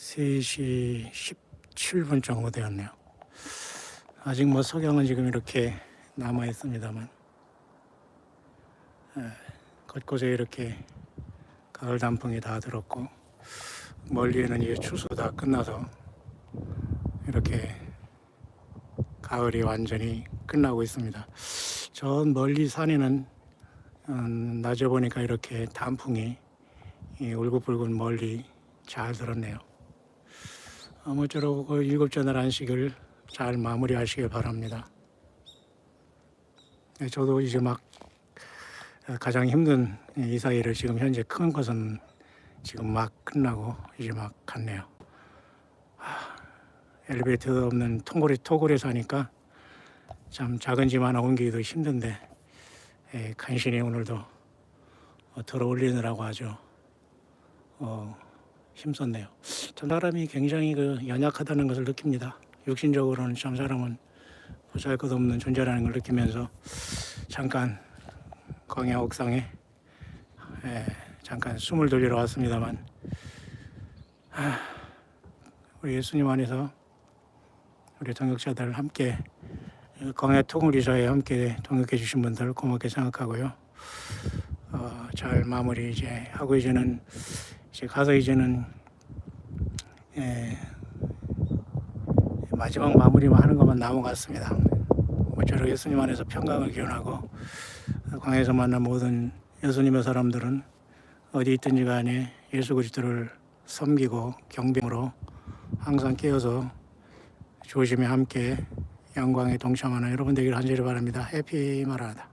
3시 17분 정도 되었네요. 아직 뭐 석양은 지금 이렇게 남아 있습니다만 에, 곳곳에 이렇게 가을 단풍이 다 들었고 멀리에는 이제 추수 다 끝나서 이렇게 가을이 완전히 끝나고 있습니다. 저 멀리 산에는 음, 낮에 보니까 이렇게 단풍이 이 울긋불긋 멀리 잘 들었네요. 아무쪼록 그 일곱 전날 안식을 잘 마무리하시길 바랍니다. 네, 저도 이제 막 가장 힘든 이사일을 지금 현재 큰 것은 지금 막 끝나고 이제 막 갔네요. 하, 엘리베이터 없는 통고리 토굴에 사니까 참 작은 집 하나 옮기기도 힘든데 에, 간신히 오늘도 어, 들어 올리느라고 아주 어, 힘썼네요. 참 사람이 굉장히 그 연약하다는 것을 느낍니다. 육신적으로는 참 사람은 보잘 것 없는 존재라는 걸 느끼면서 잠깐 광야 옥상에 에, 잠깐 숨을 돌리러 왔습니다만 하, 우리 예수님 안에서 우리 동역자들 함께 광야 통우리사에 함께 동역해 주신 분들 고맙게 생각하고요. 어, 잘 마무리 이제 하고 이제는 이제 가서 이제는 예, 마지막 마무리만 하는 것만 남은 것 같습니다. 모쪼록 예수님 안에서 평강을 기원하고 광야에서 만난 모든 예수님의 사람들은 어디 있든지 간에 예수 그리스도를 섬기고 경배로 항상 깨어서 조심히 함께 영광에 동참하는 여러분 되기를 간절히 바랍니다. 해피 마라다.